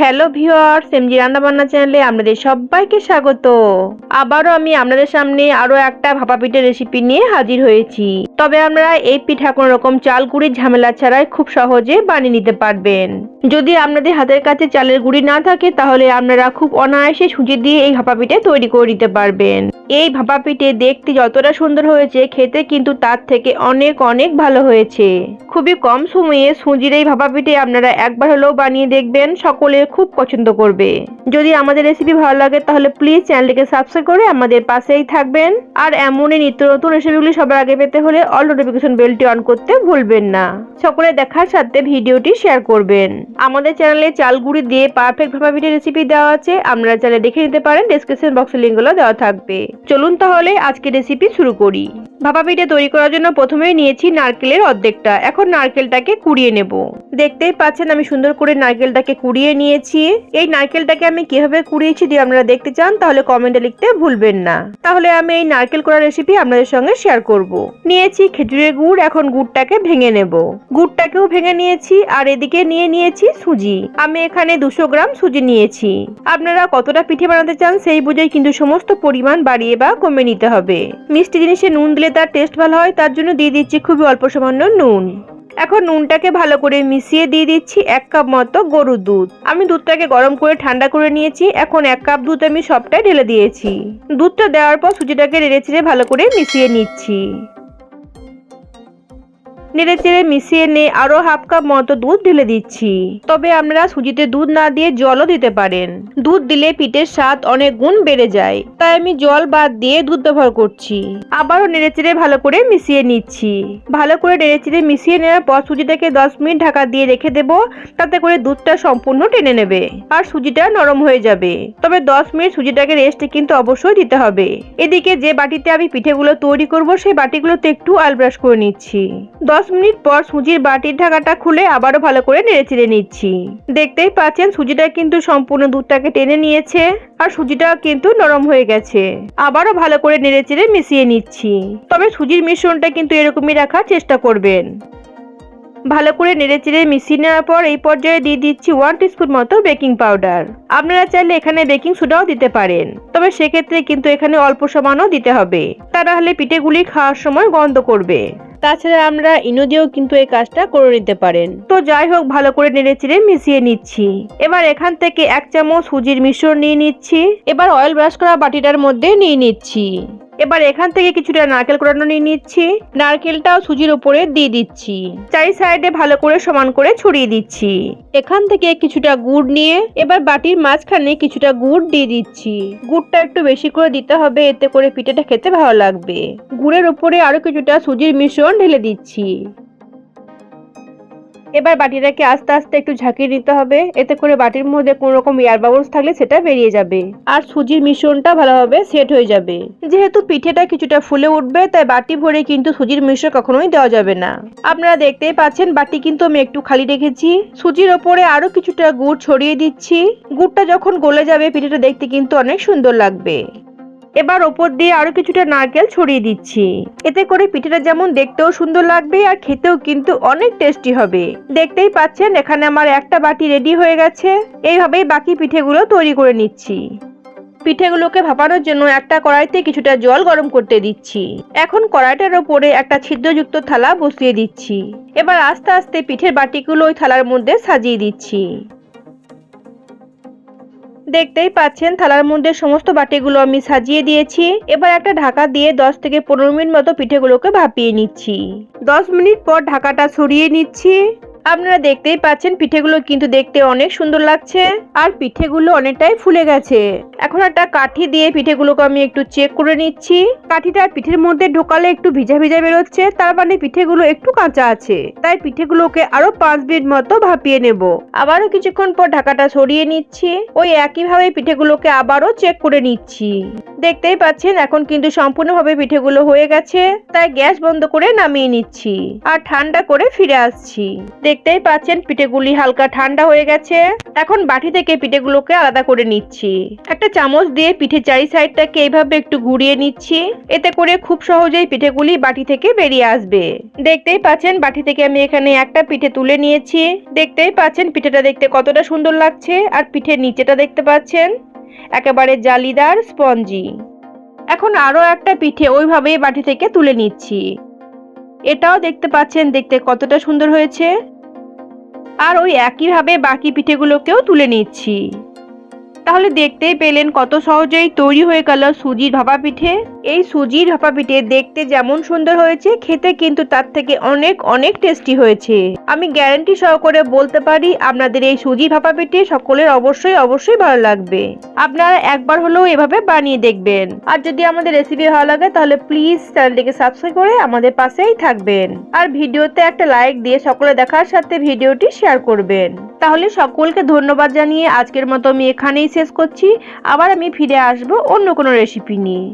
Hello viewers MG রান্নাবান্না চ্যানেলে আপনাদের সবাইকে স্বাগত। আবারও আমি আপনাদের সামনে আরও একটা ভাপা পিঠের রেসিপি নিয়ে হাজির হয়েছি। তবে আমরা এই পিঠা কোনো রকম চাল গুঁড়ির ঝামেলা ছাড়াই খুব সহজে বানিয়ে নিতে পারবেন। যদি আপনাদের হাতের কাছে চালের গুঁড়ি না থাকে, তাহলে আপনারা খুব অনায়াসে সুজি দিয়ে এই ভাপা পিঠে তৈরি করে নিতে পারবেন। এই ভাপা পিঠে দেখতে যতটা সুন্দর হয়েছে, খেতে কিন্তু তার থেকে অনেক অনেক ভালো হয়েছে। খুবই কম সময়ে সুজির এই ভাপা পিঠে আপনারা একবার হলেও বানিয়ে দেখবেন, সকলে খুব পছন্দ করবে। যদি আমাদের রেসিপি ভালো লাগে, তাহলে প্লিজ চ্যানেলটিকে সাবস্ক্রাইব করে আমাদের পাশেই থাকবেন। আর এমনই নিত্য নতুন রেসিপিগুলি সবার আগে পেতে হলে অল নোটিফিকেশন বেলটি অন করতে ভুলবেন না। সকলে দেখার সাথে ভিডিওটি শেয়ার করবেন। আমাদের চ্যানেলে চালগুড়ি দিয়ে পারফেক্ট ভাপা পিঠে রেসিপি দেওয়া আছে। আপনারা চ্যানেলে দেখে নিতে পারেন ডেসক্রিপশন বক্সে লিঙ্কগুলো দেওয়া থাকবে। চলুন তাহলে আজকে রেসিপি শুরু করি। ভাপা পিঠে তৈরি করার জন্য প্রথমেই নিয়েছি নারকেলের অর্ধেকটা। এখন নারকেলটাকে কুড়িয়ে নেব। দেখতেই পাচ্ছেন আমি সুন্দর করে নারকেলটাকে কুড়িয়ে নিয়েছি। এই নারকেলটাকে আমি কীভাবে কুড়িয়েছি যদি আপনারা দেখতে চান, তাহলে কমেন্টে লিখতে ভুলবেন না। তাহলে আমি এই নারকেল করা রেসিপি আপনাদের সঙ্গে শেয়ার করব। নিয়েছি খেজুরের গুড়, এখন গুড়টাকে ভেঙে নেব। গুড়টাকেও ভেঙে নিয়েছি, আর এদিকে নিয়ে নিয়েছি সুজি। আমি এখানে দুশো গ্রাম সুজি নিয়েছি। আপনারা কতটা পিঠে বানাতে চান সেই বুঝেই কিন্তু সমস্ত পরিমাণ বাড়িয়ে বা কমে নিতে হবে। মিষ্টি জিনিসে নুন দিলে তার টেস্ট ভালো হয়, তার জন্য দিয়ে দিচ্ছি খুবই অল্প সামান্য নুন। এখন নুনটাকে ভালো করে মিশিয়ে দিয়ে দিচ্ছি এক কাপ মতো গরুর দুধ। আমি দুধটাকে গরম করে ঠান্ডা করে নিয়েছি, এখন এক কাপ দুধ আমি সবটাই ঢেলে দিয়েছি। দুধটা দেওয়ার পর সুজিটাকে নেড়ে চেড়ে ভালো করে মিশিয়ে নিচ্ছি। নেড়ে চেড়ে মিশিয়ে নিয়ে আরও হাফ কাপ মতো দুধ ঢেলে দিচ্ছি। তবে আপনারা সুজিতে দুধ না দিয়ে জলও দিতে পারেন। দুধ দিলে পিঠের স্বাদ অনেক গুণ বেড়ে যায়, তাই আমি জল বাদ দিয়ে দুধ ব্যবহার করছি। আবারও নেড়ে চেড়ে ভালো করে মিশিয়ে নিচ্ছি। ভালো করে নেড়ে চেড়ে মিশিয়ে নেওয়ার পর সুজিটাকে দশ মিনিট ঢাকা দিয়ে রেখে দেব, তাতে করে দুধটা সম্পূর্ণ টেনে নেবে আর সুজিটা নরম হয়ে যাবে। তবে দশ মিনিট সুজিটাকে রেস্টে কিন্তু অবশ্যই দিতে হবে। এদিকে যে বাটিতে আমি পিঠেগুলো তৈরি করব, সেই বাটিগুলোতে একটু আলব্রাশ করে নিচ্ছি। দশ মিনিট পর সুজির বাটির ঢাকাটা খুলে আবারও ভালো করে নেড়ে চেড়ে নিচ্ছি। দেখতেই পাচ্ছেন সুজিটা কিন্তু সম্পূর্ণ দুধটাকে টেনে নিয়েছে আর সুজিটা কিন্তু নরম হয়ে গেছে। আবারও ভালো করে নেড়ে চেড়ে মিশিয়ে নিচ্ছি। তবে সুজির মিশ্রণটা কিন্তু এরকমই রাখার চেষ্টা করবেন। ভালো করে নেড়ে চেড়ে মিশিয়ে নেওয়ার পর এই পর্যায়ে দিয়ে দিচ্ছি ওয়ান টিস্পুন মতো বেকিং পাউডার। আপনারা চাইলে এখানে বেকিং সোডাও দিতে পারেন। তবে সেক্ষেত্রে কিন্তু এখানে অল্প সমানও দিতে হবে। তা না হলে পিঠেগুলি খাওয়ার সময় গন্ধ করবে। তাছাড়া আমরা ইনো দিয়েও কিন্তু এই কাজটা করে নিতে পারেন। তো যাই হোক, ভালো করে নেড়ে চেড়ে মিশিয়ে নিচ্ছি। এবার এখান থেকে এক চামচ সুজির মিশ্রণ নিয়ে নিচ্ছি। এবার অয়েল ব্রাশ করা বাটিটার মধ্যে নিয়ে নিচ্ছি। এবার এখান থেকে কিছুটা নারকেল কোড়ানো নিয়ে নিচ্ছি। নারকেলটাও সুজির উপরে দিয়ে দিচ্ছি। চারি সাইডে ভালো করে সমান করে ছড়িয়ে দিচ্ছি। এখান থেকে কিছুটা গুড় নিয়ে এবার বাটির মাঝখানে কিছুটা গুড় দিয়ে দিচ্ছি। গুড়টা একটু বেশি করে দিতে হবে, এতে করে পিঠেটা খেতে ভালো লাগবে। গুড়ের উপরে আরও কিছুটা সুজির মিশ্রণ ঢেলে দিচ্ছি। এবার বাটিটাকে আস্তে আস্তে একটু ঝাঁকিয়ে নিতে হবে। এতে করে বাটির মধ্যে কোনো রকম এয়ার বাবলস থাকলে সেটা বেরিয়ে যাবে। আর সুজির মিশ্রণটা ভালোভাবে সেট হয়ে যাবে। যেহেতু পিঠেটা কিছুটা ফুলে উঠবে, তাই বাটি ভরে কিন্তু সুজির মিশ্রণ কখনোই দেওয়া যাবে না। আপনারা দেখতেই পাচ্ছেন, বাটি কিন্তু আমি একটু খালি রেখেছি। সুজির ওপরে আরও কিছুটা গুড় ছড়িয়ে দিচ্ছি। গুড়টা যখন গলে যাবে, পিঠেটা দেখতে কিন্তু অনেক সুন্দর লাগবে। এবার ওপর দিয়ে আরও কিছুটা নারকেল ছড়িয়ে দিচ্ছি। এতে করে পিঠেটা যেমন দেখতেও সুন্দর লাগবে আর খেতেও কিন্তু অনেক টেস্টি হবে। দেখতেই পাচ্ছেন, এখানে আমার একটা বাটি রেডি হয়ে গেছে। এইভাবেই বাকি পিঠেগুলো তৈরি করে নিচ্ছি। পিঠেগুলোকে ভাপানোর জন্য একটা কড়াইতে কিছুটা জল গরম করতে দিচ্ছি। এখন কড়াইটার ওপরে একটা ছিদ্রযুক্ত থালা বসিয়ে দিচ্ছি। এবার আস্তে আস্তে পিঠের বাটিগুলো ওই থালার মধ্যে সাজিয়ে দিচ্ছি। দেখতেই পাচ্ছেন থালার মধ্যে সমস্ত বাটিগুলো আমি সাজিয়ে দিয়েছি। এবার একটা ঢাকা দিয়ে দশ থেকে পনেরো মিনিট মতো পিঠেগুলোকে ভাপিয়ে নিচ্ছি। দশ মিনিট পর ঢাকাটা সরিয়ে নিচ্ছি। আপনারা দেখতেই পাচ্ছেন পিঠেগুলো কিন্তু দেখতে অনেক সুন্দর লাগছে আর পিঠেগুলো অনেকটাই ফুলে গেছে। এখন একটা কাঠি দিয়ে পিঠেগুলোকে আমি একটু চেক করে নিচ্ছি। কাঠিটা পিঠের মধ্যে ঢোকালে একটু ভিজা ভিজা বেরোচ্ছে, তার মানে পিঠেগুলো একটু কাঁচা আছে। তাই পিঠেগুলোকে আরও পাঁচ মিনিট মতো ভাপিয়ে নেব। আবারও কিছুক্ষণ পর ঢাকাটা সরিয়ে নিচ্ছি। ওই একইভাবে পিঠেগুলোকে আবারও চেক করে নিচ্ছি। দেখতেই পাচ্ছেন এখন কিন্তু সম্পূর্ণভাবে পিঠেগুলো হয়ে গেছে, তাই গ্যাস বন্ধ করে নামিয়ে নিচ্ছি। আর ঠান্ডা করে ফিরে আসছি। দেখতেই পাচ্ছেন, পিঠেগুলি হালকা ঠান্ডা হয়ে গেছে। এখন বাটি থেকে পিঠেগুলোকে আলাদা করে নিচ্ছি। একটা চামচ দিয়ে পিঠে চারি সাইডটাকে এইভাবে একটু ঘুরিয়ে নিচ্ছি। এতে করে খুব সহজেই পিঠেগুলি বাটি থেকে বেরিয়ে আসবে। দেখতেই পাচ্ছেন, বাটি থেকে আমি এখানে একটা পিঠে তুলে নিয়েছি। দেখতেই পাচ্ছেন, পিঠেটা দেখতে কতটা সুন্দর লাগছে। আর পিঠের নিচেটা দেখতে পাচ্ছেন, একেবারে জালিদার স্পঞ্জি। এখন আরও একটা পিঠে ওইভাবেই বাটি থেকে তুলে নিচ্ছি। এটাও দেখতে পাচ্ছেন, দেখতে কতটা সুন্দর হয়েছে। আর ওই একইভাবে বাকি পিঠেগুলোকেও তুলে নিচ্ছি। তাহলে দেখতেই পেলেন কত সহজেই তৈরি হয়ে গেল সুজির ভাপা পিঠে। এই সুজির ভাপা পিঠে দেখতে যেমন সুন্দর হয়েছে, খেতে কিন্তু তার থেকে অনেক অনেক টেস্টি হয়েছে। আমি গ্যারান্টি সহকারে বলতে পারি, আপনাদের এই সুজি ভাপা পিঠে সকলের অবশ্যই অবশ্যই ভালো লাগবে। আপনারা একবার হলেও এভাবে বানিয়ে দেখবেন। আর যদি আমাদের রেসিপি ভালো লাগে, তাহলে প্লিজ চ্যানেলটিকে সাবস্ক্রাইব করে আমাদের পাশেই থাকবেন। আর ভিডিওতে একটা লাইক দিয়ে সকলে দেখার সাথে ভিডিওটি শেয়ার করবেন। তাহলে সকলকে ধন্যবাদ জানিয়ে আজকের মতো আমি এখানেই শেষ করছি। আবার আমি ফিরে আসব অন্য কোনো রেসিপি নিয়ে।